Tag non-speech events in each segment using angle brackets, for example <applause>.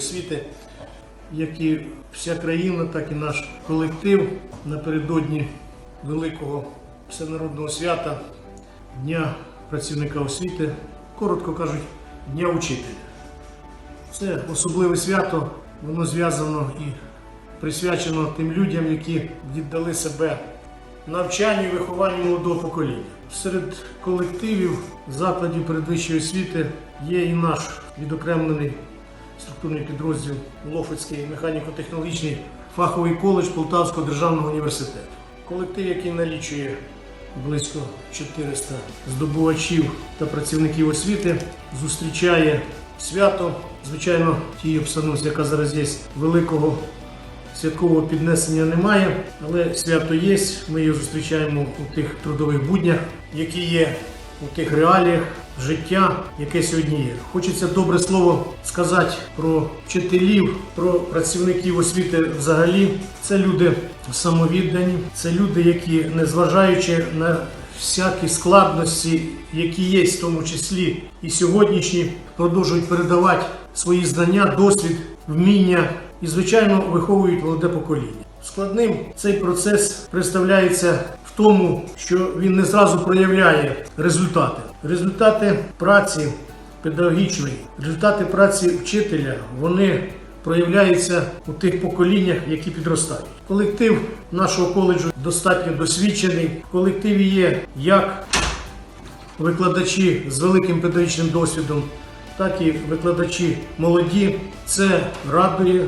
освіти, як і вся країна, так і наш колектив напередодні великого всенародного свята Дня працівника освіти, коротко кажуть, Дня учителя. Це особливе свято, воно зв'язано і присвячено тим людям, які віддали себе навчанню і вихованню молодого покоління. Серед колективів закладів передвищої освіти є і наш відокремлений структурний підрозділ Лофицький механіко-технологічний фаховий коледж Полтавського державного університету. Колектив, який налічує близько 400 здобувачів та працівників освіти, зустрічає свято, звичайно, тій обстановці, яка зараз є, великого святкового піднесення немає, але свято є. Ми його зустрічаємо у тих трудових буднях, які є у тих реаліях життя, яке сьогодні є. Хочеться добре слово сказати про вчителів, про працівників освіти взагалі. Це люди самовіддані, це люди, які, незважаючи на всякі складності, які є, в тому числі і сьогоднішні, продовжують передавати свої знання, досвід, вміння і, звичайно, виховують молоде покоління. Складним цей процес представляється в тому, що він не зразу проявляє результати. Результати праці педагогічної, результати праці вчителя, вони проявляються у тих поколіннях, які підростають. Колектив нашого коледжу достатньо досвідчений. В колективі є як викладачі з великим педагогічним досвідом, так і викладачі молоді. Це радує,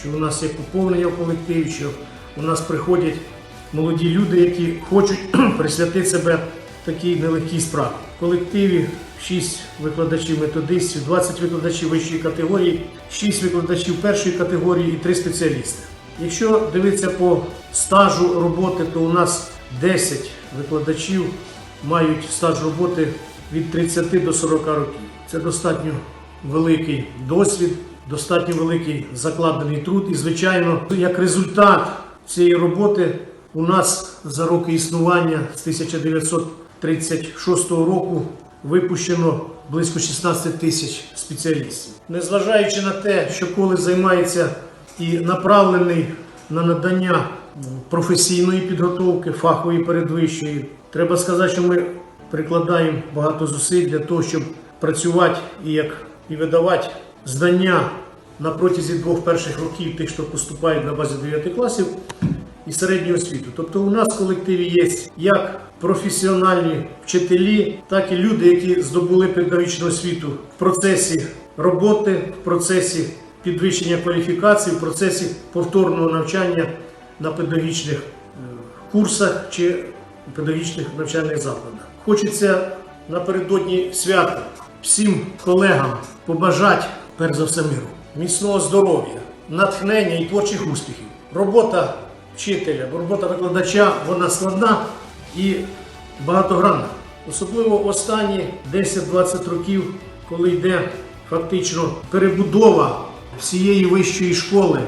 що у нас є поповнення в колективі, що у нас приходять молоді люди, які хочуть <clears throat> присвятити себе такій нелегкій справі. В колективі 6 викладачів методистів, 20 викладачів вищої категорії, 6 викладачів першої категорії і 3 спеціалісти. Якщо дивитися по стажу роботи, то у нас 10 викладачів мають стаж роботи від 30 до 40 років. Це достатньо великий досвід, достатньо великий закладений труд. І, звичайно, як результат цієї роботи у нас за роки існування з 1936 року випущено близько 16 тисяч спеціалістів. Незважаючи на те, що коледж займається і направлений на надання професійної підготовки, фахової передвищої, треба сказати, що ми прикладаємо багато зусиль для того, щоб працювати і як і видавати знання на протязі двох перших років тих, хто поступають на базі 9 класів і середню освіту. Тобто у нас в колективі є як професіональні вчителі, так і люди, які здобули педагогічну освіту в процесі роботи, в процесі підвищення кваліфікації, в процесі повторного навчання на педагогічних е, курсах чи педагогічних навчальних закладах. Хочеться напередодні свята всім колегам побажати, перш за все, миру, міцного здоров'я, натхнення і творчих успіхів. Робота вчителя, бо робота викладача вона складна і багатогранна. Особливо останні 10-20 років, коли йде фактично перебудова всієї вищої школи,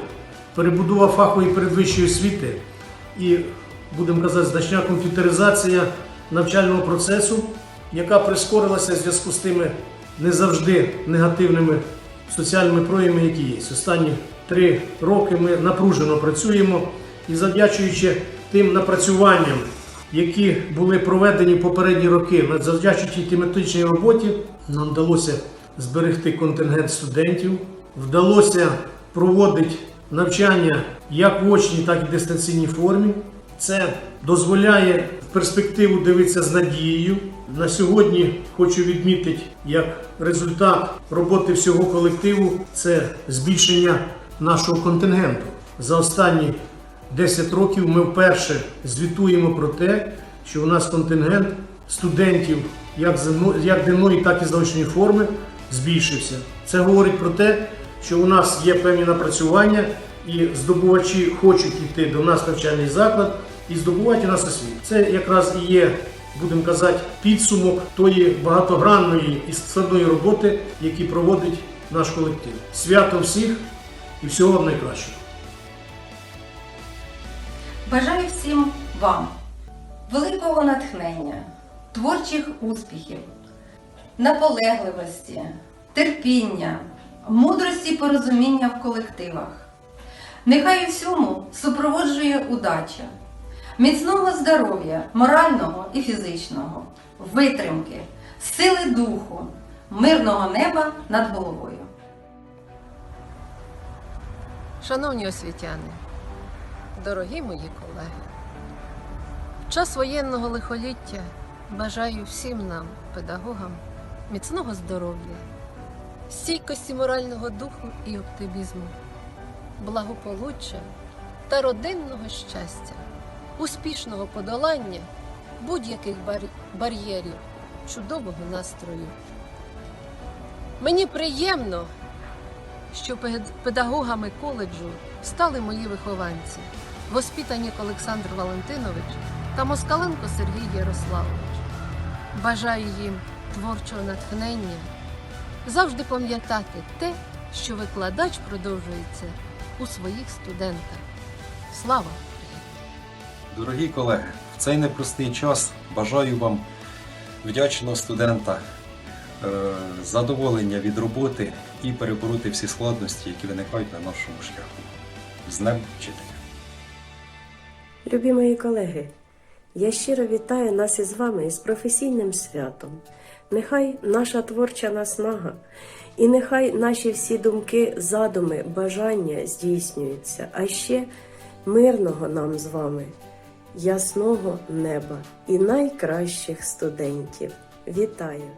перебудова фахової передвищої освіти і, будемо казати, значна комп'ютеризація навчального процесу, яка прискорилася в зв'язку з тими не завжди негативними соціальними проявами, які є. Останні три роки ми напружено працюємо і завдячуючи тим напрацюванням, які були проведені попередні роки, завдячуючи тій методичній роботі, нам вдалося зберегти контингент студентів, вдалося проводити навчання як в очній, так і в дистанційній формі. Це дозволяє в перспективу дивитися з надією. На сьогодні хочу відмітити як результат роботи всього колективу це збільшення нашого контингенту. За останні 10 років ми вперше звітуємо про те, що у нас контингент студентів як денної, так і заочної форми збільшився. Це говорить про те, що у нас є певні напрацювання, і здобувачі хочуть йти до нас в навчальний заклад і здобувати нас освіту. Це якраз і є, будемо казати, підсумок тої багатогранної і складної роботи, які проводить наш колектив. Свято всіх і всього вам найкращого. Бажаю всім вам великого натхнення, творчих успіхів, наполегливості, терпіння, мудрості і порозуміння в колективах. Нехай у всьому супроводжує удача, міцного здоров'я, морального і фізичного, витримки, сили духу, мирного неба над головою. Шановні освітяни, дорогі мої колеги, в час воєнного лихоліття бажаю всім нам, педагогам, міцного здоров'я, стійкості морального духу і оптимізму, благополуччя та родинного щастя, успішного подолання будь-яких бар- бар'єрів, чудового настрою. Мені приємно, що педагогами коледжу стали мої вихованці Воспитанік Олександр Валентинович та Москаленко Сергій Ярославович. Бажаю їм творчого натхнення, завжди пам'ятати те, що викладач продовжується у своїх студентах. Слава Дорогі колеги, в цей непростий час бажаю вам вдячного студента, е, задоволення від роботи і перебороти всі складності, які виникають на нашому шляху. З Днем вчителя! Любі мої колеги, я щиро вітаю нас із вами із професійним святом. Нехай наша творча наснага і нехай наші всі думки, задуми, бажання здійснюються, а ще мирного нам з вами, ясного неба і найкращих студентів. Вітаю!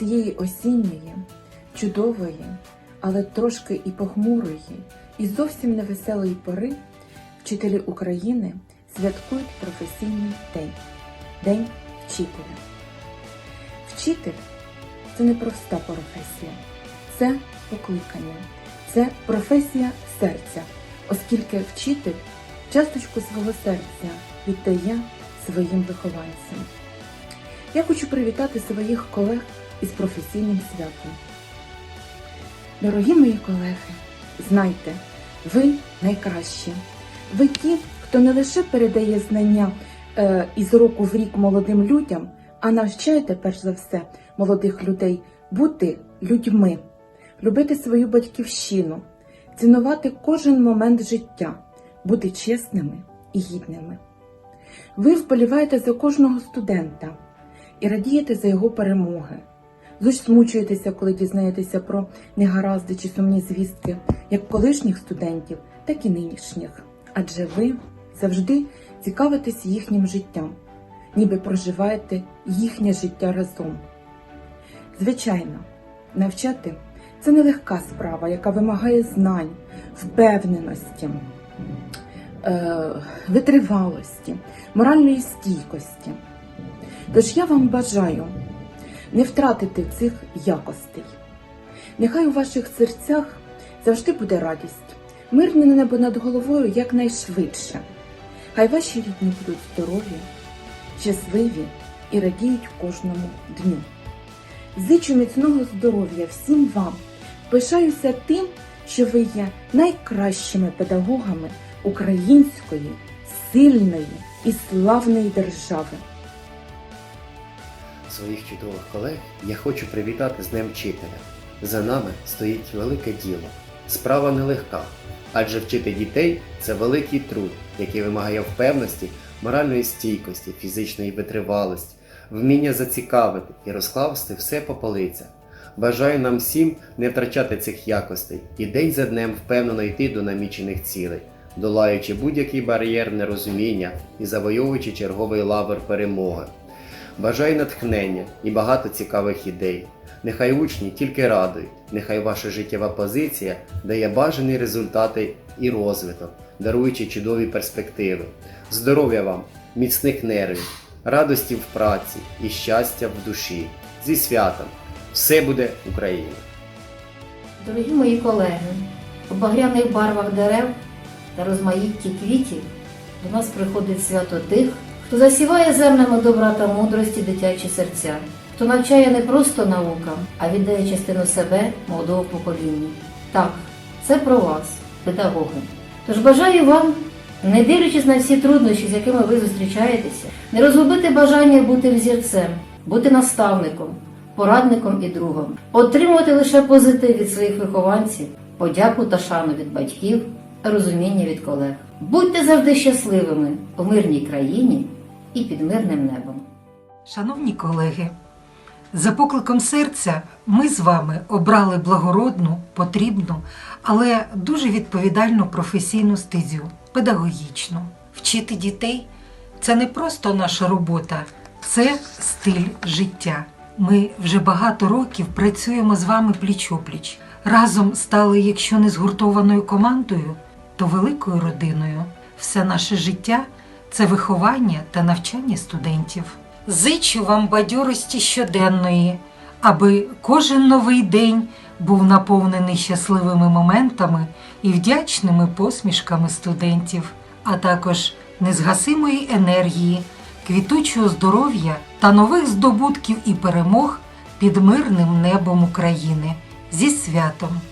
цієї осінньої, чудової, але трошки і похмурої, і зовсім невеселої пори вчителі України святкують професійний день День вчителя. Вчитель це не проста професія, це покликання, це професія серця, оскільки вчитель часточку свого серця віддає своїм вихованцям. Я хочу привітати своїх колег із професійним святом. Дорогі мої колеги, знайте, ви найкращі. Ви ті, хто не лише передає знання е, із року в рік молодим людям, а навчаєте, перш за все, молодих людей бути людьми, любити свою батьківщину, цінувати кожен момент життя, бути чесними і гідними. Ви вболіваєте за кожного студента і радієте за його перемоги. Засмучуєтеся, коли дізнаєтеся про негаразди чи сумні звістки, як колишніх студентів, так і нинішніх. Адже ви завжди цікавитесь їхнім життям, ніби проживаєте їхнє життя разом. Звичайно, навчати це нелегка справа, яка вимагає знань, впевненості, е, витривалості, моральної стійкості. Тож я вам бажаю не втратити цих якостей. Нехай у ваших серцях завжди буде радість, мирне небо над головою якнайшвидше. Хай ваші рідні будуть здорові, щасливі і радіють кожному дню. Зичу міцного здоров'я всім вам. Пишаюся тим, що ви є найкращими педагогами української, сильної і славної держави. Своїх чудових колег я хочу привітати з Днем Вчителя. За нами стоїть велике діло. Справа нелегка, адже вчити дітей це великий труд, який вимагає впевності, моральної стійкості, фізичної витривалості, вміння зацікавити і розкласти все по полицях. Бажаю нам всім не втрачати цих якостей і день за днем впевнено йти до намічених цілей, долаючи будь-який бар'єр нерозуміння і завойовуючи черговий лавр перемоги. Бажаю натхнення і багато цікавих ідей. Нехай учні тільки радують, нехай ваша життєва позиція дає бажані результати і розвиток, даруючи чудові перспективи. Здоров'я вам, міцних нервів, радості в праці і щастя в душі. Зі святом! Все буде Україна! Дорогі мої колеги, у багряних барвах дерев та розмаїтті квітів до нас приходить свято тих, хто засіває землями добра та мудрості дитячі серця, хто навчає не просто наукам, а віддає частину себе молодого покоління. Так, це про вас, педагоги. Тож бажаю вам, не дивлячись на всі труднощі, з якими ви зустрічаєтеся, не розгубити бажання бути взірцем, бути наставником, порадником і другом, отримувати лише позитив від своїх вихованців, подяку та шану від батьків, розуміння від колег. Будьте завжди щасливими у мирній країні і під мирним небом. Шановні колеги, за покликом серця ми з вами обрали благородну, потрібну, але дуже відповідальну професійну стезю педагогічну. Вчити дітей це не просто наша робота, це стиль життя. Ми вже багато років працюємо з вами пліч-опліч. Разом стали, якщо не згуртованою командою, то великою родиною. Все наше життя це виховання та навчання студентів. Зичу вам бадьорості щоденної, аби кожен новий день був наповнений щасливими моментами і вдячними посмішками студентів, а також незгасимої енергії, квітучого здоров'я та нових здобутків і перемог під мирним небом України. Зі святом!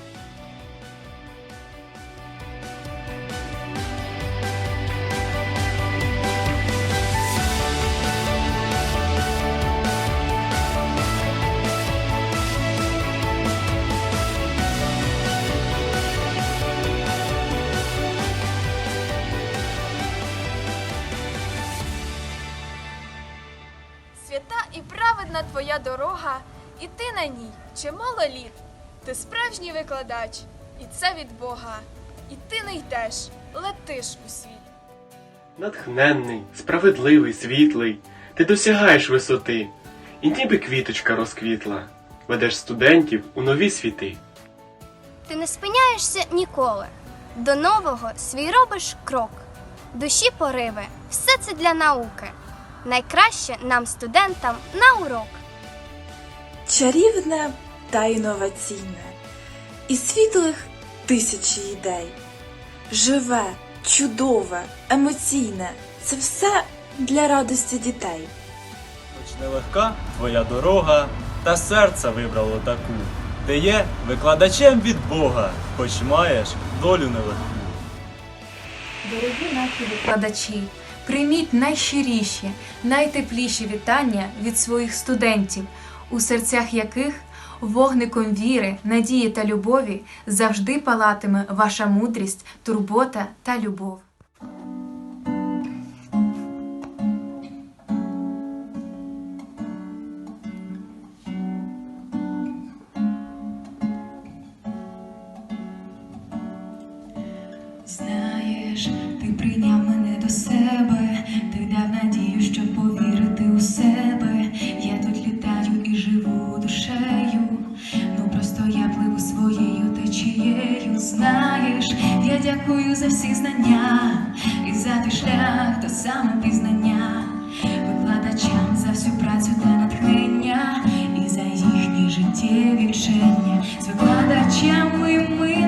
Праведна твоя дорога, і ти на ній чимало літ. Ти справжній викладач, і це від Бога. І ти не йдеш, летиш у світ. Натхненний, справедливий, світлий, ти досягаєш висоти, і ніби квіточка розквітла, ведеш студентів у нові світи. Ти не спиняєшся ніколи. До нового свій робиш крок. Душі пориви, все це для науки. Найкраще нам, студентам, на урок. Чарівне та інноваційне, і світлих тисячі ідей. Живе, чудове, емоційне це все для радості дітей. Хоч нелегка твоя дорога, та серце вибрало таку. Ти є викладачем від Бога, хоч маєш долю нелегку. Дорогі наші викладачі, прийміть найщиріші, найтепліші вітання від своїх студентів, у серцях яких вогником віри, надії та любові завжди палатиме ваша мудрість, турбота та любов. Повірити у себе. Я тут літаю і живу душею. Ну просто я пливу своєю течією. Знаєш, я дякую за всі знання і за твій шлях до самопізнання, викладачам за всю працю та натхнення, і за їхні життєві вчення. З викладачами ми